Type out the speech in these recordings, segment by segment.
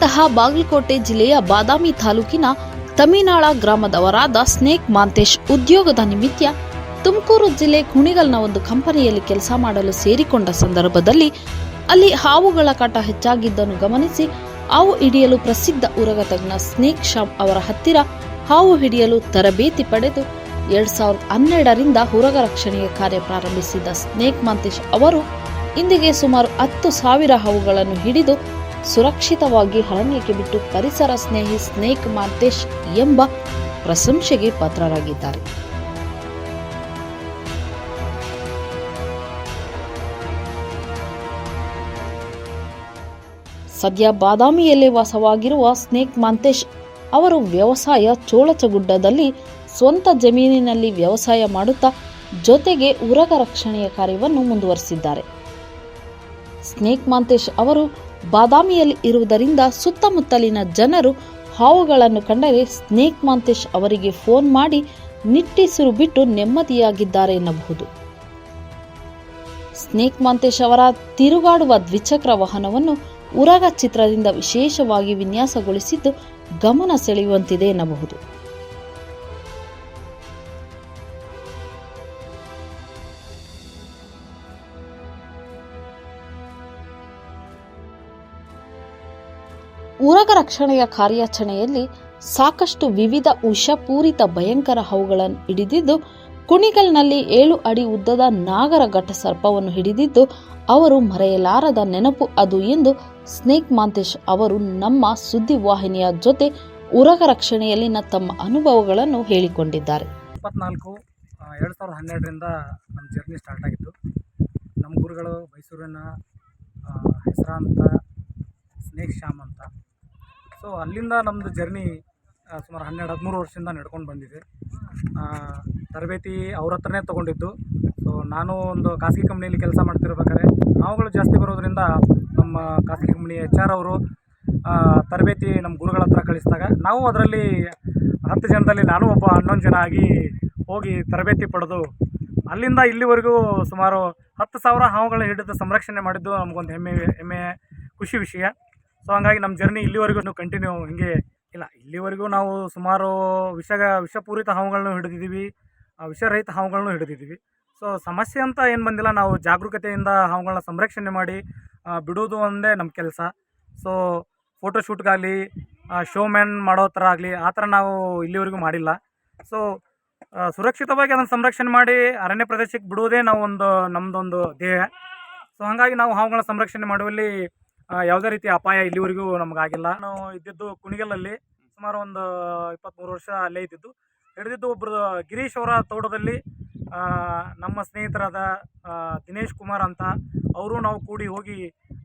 ಮೂಲತಃ ಬಾಗಲಕೋಟೆ ಜಿಲ್ಲೆಯ ಬಾದಾಮಿ ತಾಲೂಕಿನ ತಮಿನಾಳ ಗ್ರಾಮದವರಾದ ಸ್ನೇಕ್ ಮಾಂತೇಶ್ ಉದ್ಯೋಗದ ನಿಮಿತ್ತ ತುಮಕೂರು ಜಿಲ್ಲೆ ಕುಣಿಗಲ್ನ ಒಂದು ಕಂಪನಿಯಲ್ಲಿ ಕೆಲಸ ಮಾಡಲು ಸೇರಿಕೊಂಡ ಸಂದರ್ಭದಲ್ಲಿ ಅಲ್ಲಿ ಹಾವುಗಳ ಕಾಟ ಹೆಚ್ಚಾಗಿದ್ದನ್ನು ಗಮನಿಸಿ ಹಾವು ಹಿಡಿಯಲು ಪ್ರಸಿದ್ಧ ಉರಗ ತಜ್ಞ ಸ್ನೇಕ್ ಶಾಮ್ ಅವರ ಹತ್ತಿರ ಹಾವು ಹಿಡಿಯಲು ತರಬೇತಿ ಪಡೆದು ಎರಡ್ ಸಾವಿರದ ಹನ್ನೆರಡರಿಂದ ಹುರಗ ರಕ್ಷಣೆಗೆ ಕಾರ್ಯ ಪ್ರಾರಂಭಿಸಿದ ಸ್ನೇಕ್ ಮಾಂತೇಶ್ ಅವರು ಇಂದಿಗೆ ಸುಮಾರು ಹತ್ತು ಸಾವಿರ ಹಾವುಗಳನ್ನು ಹಿಡಿದು ಸುರಕ್ಷಿತವಾಗಿ ಅರಣ್ಯಕ್ಕೆ ಬಿಟ್ಟು ಪರಿಸರ ಸ್ನೇಹಿ ಸ್ನೇಕ್ ಮಾಂತೇಶ್ ಎಂಬ ಪ್ರಶಂಸೆಗೆ ಪಾತ್ರರಾಗಿದ್ದಾರೆ. ಸದ್ಯ ಬಾದಾಮಿಯಲ್ಲಿ ವಾಸವಾಗಿರುವ ಸ್ನೇಕ್ ಮಾಂತೇಶ್ ಅವರು ವ್ಯವಸಾಯ ಚೋಳಚಗುಡ್ಡದಲ್ಲಿ ಸ್ವಂತ ಜಮೀನಿನಲ್ಲಿ ವ್ಯವಸಾಯ ಮಾಡುತ್ತಾ ಜೊತೆಗೆ ಉರಗ ರಕ್ಷಣೆಯ ಕಾರ್ಯವನ್ನು ಮುಂದುವರಿಸಿದ್ದಾರೆ. ಸ್ನೇಕ್ ಮಾಂತೇಶ್ ಅವರು ಬಾದಾಮಿಯಲ್ಲಿ ಇರುವುದರಿಂದ ಸುತ್ತಮುತ್ತಲಿನ ಜನರು ಹಾವುಗಳನ್ನು ಕಂಡರೆ ಸ್ನೇಕ್ ಮಾಂತೇಶ್ ಅವರಿಗೆ ಫೋನ್ ಮಾಡಿ ನಿಟ್ಟಿಸಿರು ಬಿಟ್ಟು ನೆಮ್ಮದಿಯಾಗಿದ್ದಾರೆ ಎನ್ನಬಹುದು. ಸ್ನೇಕ್ ಮಾಂತೇಶ್ ಅವರ ತಿರುಗಾಡುವ ದ್ವಿಚಕ್ರ ವಾಹನವನ್ನು ಉರಗ ಚಿತ್ರದಿಂದ ವಿಶೇಷವಾಗಿ ವಿನ್ಯಾಸಗೊಳಿಸಿದ್ದು ಗಮನ ಸೆಳೆಯುವಂತಿದೆ ಎನ್ನಬಹುದು. ಉರಗ ರಕ್ಷಣೆಯ ಕಾರ್ಯಾಚರಣೆಯಲ್ಲಿ ಸಾಕಷ್ಟು ವಿವಿಧ ಉಷಪೂರಿತ ಭಯಂಕರ ಹಾವುಗಳನ್ನು ಹಿಡಿದಿದ್ದು, ಕುಣಿಗಲ್ನಲ್ಲಿ ಏಳು ಅಡಿ ಉದ್ದದ ನಾಗರ ಘಟ ಸರ್ಪವನ್ನು ಹಿಡಿದಿದ್ದು, ಅವರು ಮರೆಯಲಾರದ ನೆನಪು ಅದು ಎಂದು ಸ್ನೇಕ್ ಮಾಂತೇಶ್ ಅವರು ನಮ್ಮ ಸುದ್ದಿವಾಹಿನಿಯ ಜೊತೆ ಉರಗ ರಕ್ಷಣೆಯಲ್ಲಿನ ತಮ್ಮ ಅನುಭವಗಳನ್ನು ಹೇಳಿಕೊಂಡಿದ್ದಾರೆ. ಇಪ್ಪತ್ನಾಲ್ಕು ಎರಡು ಸಾವಿರದ ಹನ್ನೆರಡರಿಂದ ನಮ್ಮ ಜರ್ನಿ ಸ್ಟಾರ್ಟ್ ಆಗಿತ್ತು. ನಮ್ಮ ಗುರುಗಳು ಮೈಸೂರಿನ ಹೆಸರಾಂತ ಸ್ನೇಕ್ ಶ್ಯಾಮ್ ಅಂತ. ಸೊ ಅಲ್ಲಿಂದ ನಮ್ಮದು ಜರ್ನಿ ಸುಮಾರು ಹನ್ನೆರಡು, ಹದಿಮೂರು ವರ್ಷದಿಂದ ನಡ್ಕೊಂಡು ಬಂದಿದೆ. ತರಬೇತಿ ಅವ್ರ ಹತ್ರನೇ ತೊಗೊಂಡಿದ್ದು. ಸೊ ನಾನು ಒಂದು ಖಾಸಗಿ ಕಂಪ್ನಿಯಲ್ಲಿ ಕೆಲಸ ಮಾಡ್ತಿರ್ಬೇಕಾದ್ರೆ, ನಾವುಗಳು ಜಾಸ್ತಿ ಬರೋದರಿಂದ ನಮ್ಮ ಖಾಸಗಿ ಕಂಪ್ನಿ ಎಚ್ ಆರ್ ಅವರು ತರಬೇತಿ ನಮ್ಮ ಗುರುಗಳ ಹತ್ರ ಕಳಿಸಿದಾಗ, ನಾವು ಅದರಲ್ಲಿ ಹತ್ತು ಜನದಲ್ಲಿ ನಾನು ಒಬ್ಬ ಹನ್ನೊಂದು ಜನ ಆಗಿ ಹೋಗಿ ತರಬೇತಿ ಪಡೆದು, ಅಲ್ಲಿಂದ ಇಲ್ಲಿವರೆಗೂ ಸುಮಾರು ಹತ್ತು ಸಾವಿರ ಹಾವುಗಳ ಹಿಡಿದು ಸಂರಕ್ಷಣೆ ಮಾಡಿದ್ದು ನಮಗೊಂದು ಹೆಮ್ಮೆ ಹೆಮ್ಮೆ, ಖುಷಿ ವಿಷಯ. ಸೊ ಹಂಗಾಗಿ ನಮ್ಮ ಜರ್ನಿ ಇಲ್ಲಿವರೆಗೂ ಕಂಟಿನ್ಯೂ ಹಿಂಗೆ ಇಲ್ಲ. ಇಲ್ಲಿವರೆಗೂ ನಾವು ಸುಮಾರು ವಿಷ ವಿಷಪೂರಿತ ಹಾವುಗಳನ್ನು ಹಿಡಿದಿದ್ದೀವಿ. ವಿಷರಹಿತ ಹಾವುಗಳನ್ನು ಹಿಡಿದಿದ್ದೀವಿ. ಸೊ ಸಮಸ್ಯೆ ಅಂತ ಏನು ಬಂದಿಲ್ಲ. ನಾವು ಜಾಗರೂಕತೆಯಿಂದ ಹಾವುಗಳನ್ನ ಸಂರಕ್ಷಣೆ ಮಾಡಿ ಬಿಡೋದು ಒಂದೇ ನಮ್ಮ ಕೆಲಸ. ಸೊ ಫೋಟೋಶೂಟ್ಗಾಗಲಿ ಶೋ ಮ್ಯಾನ್ ಮಾಡೋ ಥರ ಆಗಲಿ, ಆ ಥರ ನಾವು ಇಲ್ಲಿವರೆಗೂ ಮಾಡಿಲ್ಲ. ಸೊ ಸುರಕ್ಷಿತವಾಗಿ ಅದನ್ನು ಸಂರಕ್ಷಣೆ ಮಾಡಿ, ಅರಣ್ಯ ಪ್ರದೇಶಕ್ಕೆ ಬಿಡುವುದೇ ನಾವು ಒಂದು ನಮ್ಮದೊಂದು ಧ್ಯೇಯ ಸೊ ಹಾಗಾಗಿ ನಾವು ಹಾವುಗಳ ಸಂರಕ್ಷಣೆ ಮಾಡುವಲ್ಲಿ ಯಾವುದೇ ರೀತಿ ಅಪಾಯ ಇಲ್ಲಿವರೆಗೂ ನಮಗಾಗಿಲ್ಲ. ನಾವು ಇದ್ದಿದ್ದು ಕುಣಿಗಲಲ್ಲಿ ಸುಮಾರು ಒಂದು ಇಪ್ಪತ್ತ್ಮೂರು ವರ್ಷ ಅಲ್ಲೇ ಇದ್ದಿದ್ದು. ಹಿಡಿದಿದ್ದು ಒಬ್ಬರು ಗಿರೀಶ್ ಅವರ ತೋಟದಲ್ಲಿ ನಮ್ಮ ಸ್ನೇಹಿತರಾದ ದಿನೇಶ್ ಕುಮಾರ್ ಅಂತ ಅವರು ನಾವು ಕೂಡಿ ಹೋಗಿ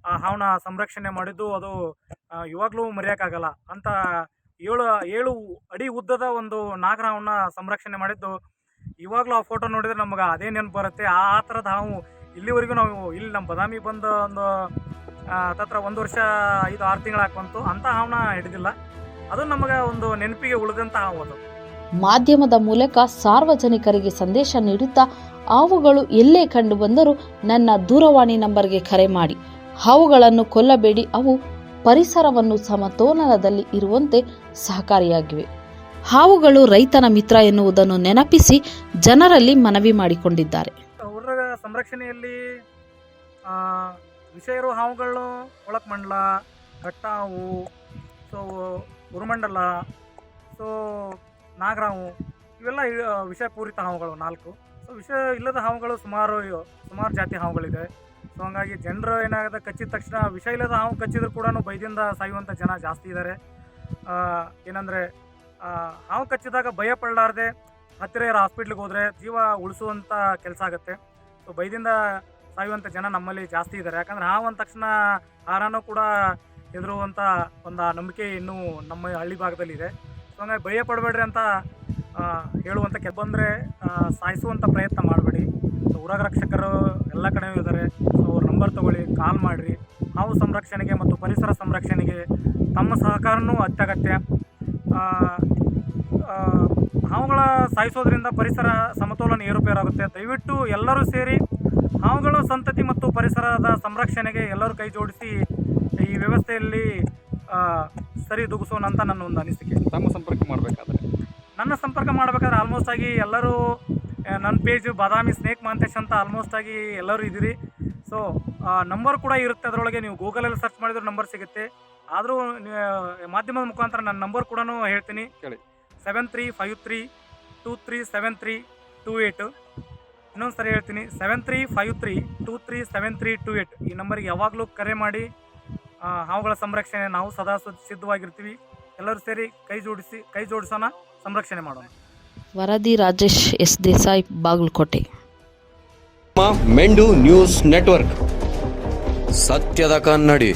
ಆ ಹಾವನ್ನ ಸಂರಕ್ಷಣೆ ಮಾಡಿದ್ದು. ಅದು ಇವಾಗಲೂ ಮರೆಯೋಕ್ಕಾಗಲ್ಲ ಅಂತ ಏಳು ಏಳು ಅಡಿ ಉದ್ದದ ಒಂದು ನಾಗರ ಹಾವನ್ನ ಸಂರಕ್ಷಣೆ ಮಾಡಿದ್ದು. ಇವಾಗಲೂ ಆ ಫೋಟೋ ನೋಡಿದರೆ ನಮ್ಗೆ ಅದೇ ನೆನಪು ಬರುತ್ತೆ. ಆ ಥರದ ಹಾವು ಇಲ್ಲಿವರೆಗೂ ನಾವು, ಇಲ್ಲಿ ನಮ್ಮ ಬದಾಮಿ ಬಂದ ಒಂದು ಆ, ಹತ್ತತ್ರ ಒಂದು ವರ್ಷ ಐದು ಆರು ತಿಂಗಳು ಹಾಕುವಂತು ಅಂತ ಹಾವನ್ನ ಹಿಡಿದಿಲ್ಲ. ಅದು ನಮಗೆ ಒಂದು ನೆನಪಿಗೆ ಉಳಿದಂತ ಹಾವು ಮಾಧ್ಯಮದ ಮೂಲಕ ಸಾರ್ವಜನಿಕರಿಗೆ ಸಂದೇಶ ನೀಡುತ್ತಾ ಹಾವುಗಳು ಎಲ್ಲೇ ಕಂಡು ಬಂದರೂ ನನ್ನ ದೂರವಾಣಿ ನಂಬರ್ಗೆ ಕರೆ ಮಾಡಿ. ಹಾವುಗಳನ್ನು ಕೊಲ್ಲಬೇಡಿ. ಅವು ಪರಿಸರವನ್ನು ಸಮತೋಲನದಲ್ಲಿ ಇರುವಂತೆ ಸಹಕಾರಿಯಾಗಿವೆ. ಹಾವುಗಳು ರೈತನ ಮಿತ್ರ ಎನ್ನುವುದನ್ನು ನೆನಪಿಸಿ ಜನರಲ್ಲಿ ಮನವಿ ಮಾಡಿಕೊಂಡಿದ್ದಾರೆ. ಸಂರಕ್ಷಣೆಯಲ್ಲಿ ವಿಷ ಇರೋ ಹಾವುಗಳು ಒಳಕ್ಮಂಡಲ ಘಟ್ಟಾವು ಸೊ ಉರುಮಂಡಲ ಸೊ ನಾಗರಾವು, ಇವೆಲ್ಲ ವಿಷ ಪೂರಿತ ಹಾವುಗಳು ನಾಲ್ಕು. ಸೊ ವಿಷ ಇಲ್ಲದ ಹಾವುಗಳು ಸುಮಾರು ಸುಮಾರು ಜಾತಿ ಹಾವುಗಳಿದೆ ಸೊ ಹಂಗಾಗಿ ಜನರು ಏನಾಗುತ್ತೆ ಕಚ್ಚಿದ ತಕ್ಷಣ ವಿಷ ಇಲ್ಲದ ಹಾವು ಕಚ್ಚಿದ್ರು ಕೂಡ ಭಯದಿಂದ ಸಾಯುವಂಥ ಜನ ಜಾಸ್ತಿ ಇದ್ದಾರೆ ಏನಂದರೆ ಹಾವು ಕಚ್ಚಿದಾಗ ಭಯ ಪಡಲಾರ್ದೆ ಹತ್ತಿರ ಇರೋ ಹಾಸ್ಪಿಟ್ಲಿಗೆ ಹೋದರೆ ಜೀವ ಉಳಿಸುವಂಥ ಕೆಲಸ ಆಗುತ್ತೆ. ಸೊ ಭಯದಿಂದ ಸಾಯುವಂಥ ಜನ ನಮ್ಮಲ್ಲಿ ಜಾಸ್ತಿ ಇದ್ದಾರೆ ಯಾಕಂದ್ರೆ ಹಾವು ಅಂದ ತಕ್ಷಣ ಆಹಾರನೂ ಕೂಡ ಹೆದರುವಂಥ ಒಂದು ನಂಬಿಕೆ ಇನ್ನೂ ನಮ್ಮ ಹಳ್ಳಿ ಭಾಗದಲ್ಲಿ ಇದೆ. ಸೊ ಹಂಗಾಗಿ ಭಯ ಪಡಬೇಡ್ರಿ ಅಂತ ಹೇಳುವಂಥ ಬಂದರೆ ಸಾಯಿಸುವಂಥ ಪ್ರಯತ್ನ ಮಾಡಬೇಡಿ. ಸೊ ಉರಗ ರಕ್ಷಕರು ಎಲ್ಲ ಕಡೆಯೂ ಇದ್ದಾರೆ ಸೊ ಅವ್ರ ನಂಬರ್ ತೊಗೊಳ್ಳಿ ಕಾಲ್ ಮಾಡಿರಿ. ಹಾವು ಸಂರಕ್ಷಣೆಗೆ ಮತ್ತು ಪರಿಸರ ಸಂರಕ್ಷಣೆಗೆ ತಮ್ಮ ಸಹಕಾರನೂ ಅತ್ಯಗತ್ಯ. ಹಾವುಗಳ ಸಾಯಿಸೋದ್ರಿಂದ ಪರಿಸರ ಸಮತೋಲನ ಏರುಪೇರಾಗುತ್ತೆ. ದಯವಿಟ್ಟು ಎಲ್ಲರೂ ಸೇರಿ ಹಾವುಗಳ ಸಂತತಿ ಮತ್ತು ಪರಿಸರದ ಸಂರಕ್ಷಣೆಗೆ ಎಲ್ಲರೂ ಕೈ ಜೋಡಿಸಿ ಈ ವ್ಯವಸ್ಥೆಯಲ್ಲಿ ಸರಿದೂಗಿಸೋಣ ಅಂತ ನನ್ನ ಒಂದು ಅನಿಸಿಕೆ. ತಮ್ಮ ಸಂಪರ್ಕ ಮಾಡಬೇಕಾದ್ರೆ? ನನ್ನ ಸಂಪರ್ಕ ಮಾಡಬೇಕಾದ್ರೆ ಆಲ್ಮೋಸ್ಟ್ ಆಗಿ ಎಲ್ಲರೂ ನನ್ನ ಪೇಜು ಬಾದಾಮಿ ಸ್ನೇಕ್ ಮಾಂತೇಶ್ ಅಂತ ಆಲ್ಮೋಸ್ಟ್ ಆಗಿ ಎಲ್ಲರೂ ಇದ್ದೀರಿ. ಸೊ ನಂಬರ್ ಕೂಡ ಇರುತ್ತೆ ಅದರೊಳಗೆ. ನೀವು ಗೂಗಲಲ್ಲಿ ಸರ್ಚ್ ಮಾಡಿದ್ರೆ ನಂಬರ್ ಸಿಗುತ್ತೆ. ಆದರೂ ಮಾಧ್ಯಮದ ಮುಖಾಂತರ ನನ್ನ ನಂಬರ್ ಕೂಡ ಹೇಳ್ತೀನಿ. ಹೇಳಿ. Seven three five three two three seven three two eight ಇನ್ನೊಂದು ಸರಿ ಹೇಳ್ತೀನಿ seven three five three two three seven three two eight ಈ ನಂಬರ್ಗೆ ಯಾವಾಗಲೂ ಕರೆ ಮಾಡಿ ಆ, ಹಾವುಗಳ ಸಂರಕ್ಷಣೆ ನಾವು ಸದಾ ಸಿದ್ಧವಾಗಿರ್ತೀವಿ. ಎಲ್ಲರೂ ಸೇರಿ ಕೈ ಜೋಡಿಸಿ ಕೈ ಜೋಡಿಸೋಣ ಸಂರಕ್ಷಣೆ ಮಾಡೋಣ. ವರದಿ ರಾಜೇಶ್ ಎಸ್ ದೇಸಾಯಿ ಬಾಗಲಕೋಟೆ. ಮೆಂಡು ನ್ಯೂಸ್ ನೆಟ್ವರ್ಕ್. ಸತ್ಯದ ಕನ್ನಡಿ.